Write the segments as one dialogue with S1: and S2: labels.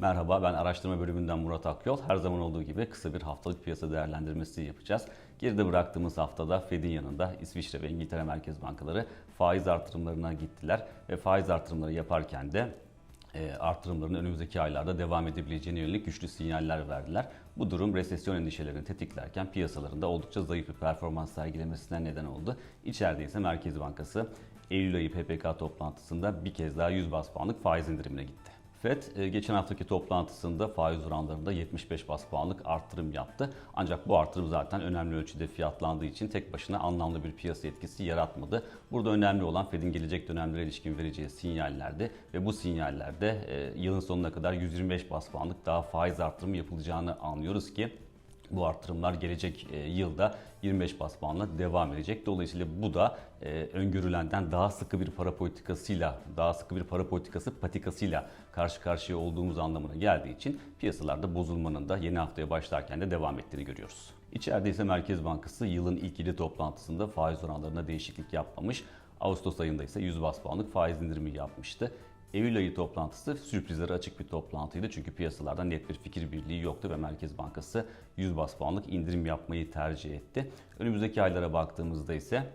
S1: Merhaba ben araştırma bölümünden Murat Akyol. Her zaman olduğu gibi kısa bir haftalık piyasa değerlendirmesi yapacağız. Geride bıraktığımız haftada Fed'in yanında İsviçre ve İngiltere Merkez Bankaları faiz artırımlarına gittiler ve faiz artırımları yaparken de e, artırımların önümüzdeki aylarda devam edebileceğine yönelik güçlü sinyaller verdiler. Bu durum resesyon endişelerini tetiklerken piyasalarında oldukça zayıf bir performans sergilemesine neden oldu. İçeride ise Merkez Bankası Eylül ayı PPK toplantısında bir kez daha 100 bas puanlık faiz indirimine gitti. FED e, geçen haftaki toplantısında faiz oranlarında 75 bas puanlık artırım yaptı. Ancak bu artırım zaten önemli ölçüde fiyatlandığı için tek başına anlamlı bir piyasa etkisi yaratmadı. Burada önemli olan Fed'in gelecek dönemlere ilişkin vereceği sinyallerdi ve bu sinyallerde e, yılın sonuna kadar 125 bas puanlık daha faiz artırımı yapılacağını anlıyoruz ki bu artırımlar gelecek e, yılda 25 bas puanla devam edecek. Dolayısıyla bu da e, öngörülenden daha sıkı bir para politikasıyla, daha sıkı bir para politikası patikasıyla karşı karşıya olduğumuz anlamına geldiği için piyasalarda bozulmanın da yeni haftaya başlarken de devam ettiğini görüyoruz. İçeride ise Merkez Bankası yılın ilk ili toplantısında faiz oranlarına değişiklik yapmamış. Ağustos ayında ise 100 bas puanlık faiz indirimi yapmıştı. Eylül ayı toplantısı sürprizlere açık bir toplantıydı. Çünkü piyasalarda net bir fikir birliği yoktu ve Merkez Bankası 100 bas puanlık indirim yapmayı tercih etti. Önümüzdeki aylara baktığımızda ise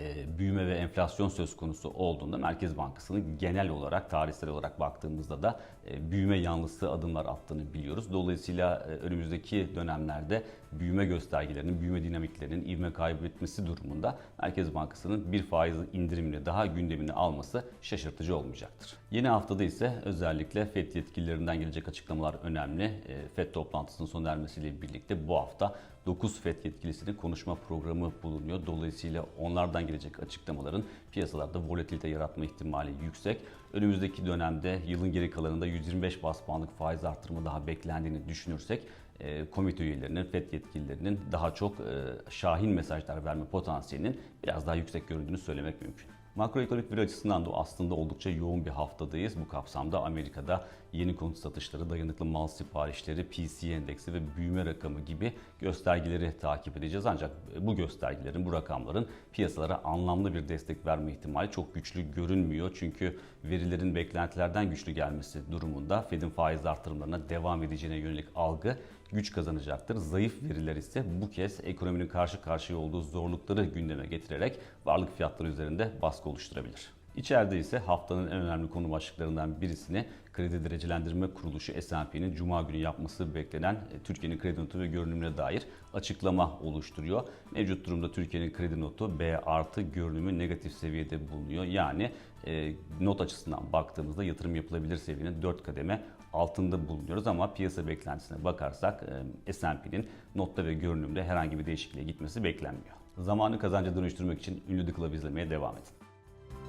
S1: e, büyüme ve enflasyon söz konusu olduğunda Merkez Bankası'nın genel olarak tarihsel olarak baktığımızda da e, büyüme yanlısı adımlar attığını biliyoruz. Dolayısıyla e, önümüzdeki dönemlerde büyüme göstergelerinin, büyüme dinamiklerinin ivme kaybetmesi durumunda Merkez Bankası'nın bir faiz indirimini daha gündemine alması şaşırtıcı olmayacaktır. Yeni haftada ise özellikle FED yetkililerinden gelecek açıklamalar önemli. FED toplantısının sona ermesiyle birlikte bu hafta 9 FED yetkilisinin konuşma programı bulunuyor. Dolayısıyla onlardan gelecek açıklamaların piyasalarda volatilite yaratma ihtimali yüksek. Önümüzdeki dönemde yılın geri kalanında 125 bas puanlık faiz artırımı daha beklendiğini düşünürsek e, komite üyelerinin, FED yetkililerinin daha çok e, şahin mesajlar verme potansiyelinin biraz daha yüksek göründüğünü söylemek mümkün. Makroekonomik veri açısından da aslında oldukça yoğun bir haftadayız. Bu kapsamda Amerika'da yeni konut satışları, dayanıklı mal siparişleri, PCE endeksi ve büyüme rakamı gibi göstergeleri takip edeceğiz. Ancak bu göstergelerin, bu rakamların piyasalara anlamlı bir destek verme ihtimali çok güçlü görünmüyor. Çünkü verilerin beklentilerden güçlü gelmesi durumunda Fed'in faiz artırımlarına devam edeceğine yönelik algı güç kazanacaktır. Zayıf veriler ise bu kez ekonominin karşı karşıya olduğu zorlukları gündeme getirerek varlık fiyatları üzerinde baskı oluşturabilir. İçeride ise haftanın en önemli konu başlıklarından birisini kredi derecelendirme kuruluşu S&P'nin Cuma günü yapması beklenen e, Türkiye'nin kredi notu ve görünümüne dair açıklama oluşturuyor. Mevcut durumda Türkiye'nin kredi notu B artı görünümü negatif seviyede bulunuyor. Yani e, not açısından baktığımızda yatırım yapılabilir seviyenin 4 kademe altında bulunuyoruz ama piyasa beklentisine bakarsak e, S&P'nin notta ve görünümde herhangi bir değişikliğe gitmesi beklenmiyor. Zamanı kazanca dönüştürmek için ünlü The Club izlemeye devam edin.